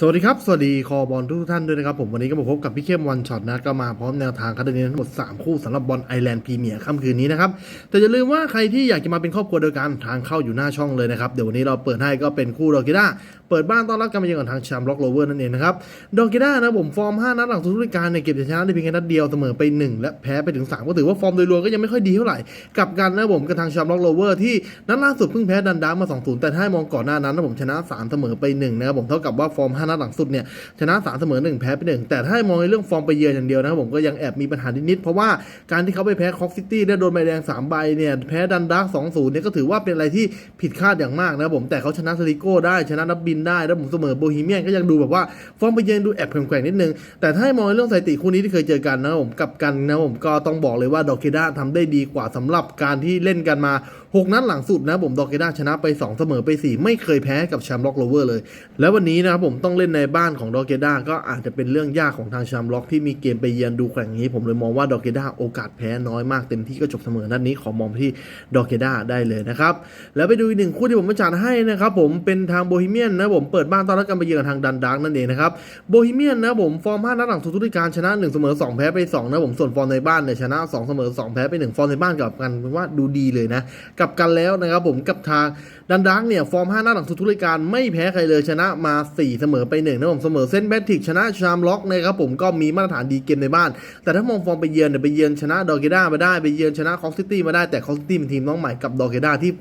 สวัสดีครับ สวัสดีคอบอลทุกท่านด้วยนะครับ ผมวันนี้ก็มาพบกับพี่เข้มวันช็อตนะ ก็มาพร้อมแนวทางคัดเลือกทั้งหมด 3 คู่สำหรับบอลไอแลนด์พรีเมียร์ค่ำคืนนี้นะครับ แต่อย่าลืมว่าใครที่อยากจะมาเป็นครอบครัวเดียวกันทางเข้าอยู่หน้าช่องเลยนะครับ เดี๋ยววันนี้เราเปิดให้ก็เป็นคู่ดอกิด้าเปิดบ้านต้อนรับการมาเยือนของทางแชมป์ล็อกโรเวอร์นั่นเองนะครับดอกิด้านะผมฟอร์ม 5 นัดหลังทุกฤดูกาลเนี่ยเก็บชัยชนะได้เพียงแค่นัดเดียวเสมอไป 1 และแพ้ไปถึง 3 ก็ถือว่าฟอร์มโดยรวมก็ยังไม่ค่อยดีเท่าไหร่กับกันนะผมกับทางแชมป์ล็อกโรเวอร์ที่นัดล่าสุดเพิ่งแพ้ดันดามา2-0แต่ถ้ามองก่อนหน้านั้นนะผมชนะ 3 เสมอไป1นะครับผมเท่ากับว่าฟอร์ม5นัดหลังสุดเนี่ยชนะ3เสมอ1แพ้ไป1แต่ถ้ามองในเรื่องฟอร์มไปเยือนอย่างเดียวนะครับผมก็ยังแอบมีปัญหานิดๆเพราะว่าการที่เขาไปแพ้คอกซิตี้ได้โดนใบแดง3ใบเนี่ยแพ้ดันดาร์ก2-0เนี่ยก็ถือว่าเป็นอะไรที่ผิดคาดอย่างมากนะครับผมแต่เขาชนะสลิโก้ได้ชนะนับบินได้แล้วผมเสมอโบฮีเมียนก็ยังดูแบบว่าฟอร์มไปเยือนดูแอบแข็งๆนิดนึงแต่ถ้ามองในเรื่องสถิติคู่นี้ที่เคยเจอกันนะครับผมกับกันนะครับผมก็ต้องบอกเลยว่าดอกเกด้าทำได้ดีกว่าสำหรับการที่เล่นกันมา 6 นัดหลังสุดนะผมดอกเกด้าชนะไป 2 เสมอไป 4 ไม่เคยแพ้กับแชมป์ล็อกโรเวอร์เลย แล้ววันนี้นะครับผมต้องเล่นในบ้านของดอกเกด้าก็อาจจะเป็นเรื่องยากของทางแชมล็อกที่มีเกมไปเยือนดูแข่งนี้ ผมเลยมองว่าดอกเกด้าโอกาสแพ้น้อยมากเต็มที่ก็จบเสมอนัดนี้ขอมองไปที่ดอกเกด้าได้เลยนะครับ แล้วไปดูอีกหนึ่งคู่ที่ผมมาจัดให้นะครับผมเป็นทางโบฮีเมียนนะผมเปิดบ้านต้อนรับการไปเยือนทางดันดาร์กนั่นเองนะครับโบฮีเมียนนะผมฟอร์ม5นัดหลังทุกฤดูกาลชนะ1เสมอ2แพ้ไป2นะผมส่วนฟอร์มในบ้านเนี่ยชนะ2เสมอ2แพ้ไป1ฟอร์มในบ้านกับกันว่าดูดีเลยนะกับกันแล้วนะครับผมกับทางดันดาร์กเนี่ยฟอร์ม5นัดหลังทุกฤดูกาลไม่แพ้ใครเลยชนะมา 4 เสมอไปหนึ่งนะผมเสมอเส้นแบทติกชนะชามล็อกนะครับผมก็มีมาตรฐานดีเกมในบ้าน แต่ถ้ามองฟอร์มไปเยือนเนี่ยไปเยือนชนะดอร์เกด้ามาได้ไปเยือนชนะคอสซิตี้มาได้แต่คอสซิตี้เป็นทีมน้องใหม่กับดอร์เกด้าที่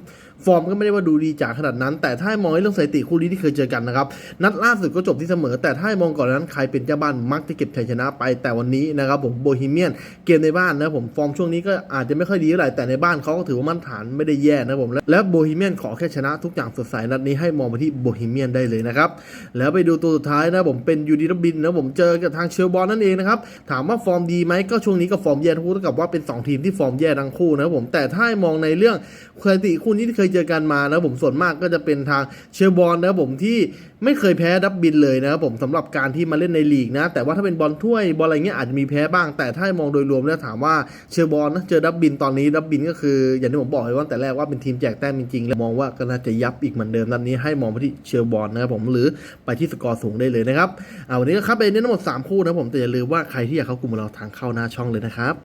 ฟอร์มก็ไม่ได้ว่าดูดีจ๋าขนาดนั้น แต่ถ้ามองในเรื่องสถิติคู่นี้ที่เคยเจอกันนะครับ นัดล่าสุดก็จบที่เสมอ แต่ถ้ามองก่อนนั้นใครเป็นเจ้าบ้านมักจะเก็บชัยชนะไป แต่วันนี้นะครับผมโบฮีเมียนเกมในบ้านนะผมฟอร์มช่วงนี้ก็อาจจะไม่ค่อยดีเท่าไหร่แต่ในบ้านเขาก็ถือว่ามาตรฐานไม่ได้แย่นะผมและโบฮีเมียนขอแค่ชนะทุกอย่างสดใสนัดนี้ให้มองไปที่โบฮีเมียนได้เลยนะครับแล้วไปดูตัวสุดท้ายนะผมเป็นยูดีรบินนะผมเจอกับทางเชลบอลนั่นเองนะครับถามว่าฟอร์มดีไหมก็ช่วงนี้ก็ฟอร์มแย่ทั้งคู่เท่ากับว่าเป็นสองทีมที่ฟอร์มแย่ทั้งคู่นะผมแต่ถ้ามองในเรื่องสถิติคู่นี้ที่เคยเจอกันมานะผมส่วนมากก็จะเป็นทางเชลบอลนะครับผมที่ไม่เคยแพ้ดับบินเลยนะครับผมสำหรับการที่มาเล่นในลีกนะ แต่ว่าถ้าเป็นบอลถ้วยบอลอะไรเงี้ยอาจจะมีแพ้บ้าง แต่ถ้ามองโดยรวมแล้วถามว่าเชลบอลนะเจอดับบินตอนนี้ดับบินก็คืออย่างที่ผมบอกไว้ว่าแต่แรกว่าเป็นทีมแจกแต้มจริงๆแล้วมองว่าก็น่าจะยับอีกเหมือนเดิมนัดนี้ให้มองไปที่เชลบอลนะครับผมหรือไปที่สกอร์สูงได้เลยนะครับเอาวันนี้ก็ครับเป็นทั้งหมดสามคู่นะผมแต่อย่าลืมว่าใครที่อยากเข้ากลุ่มเราทางเข้าหน้าช่องเลยนะครับ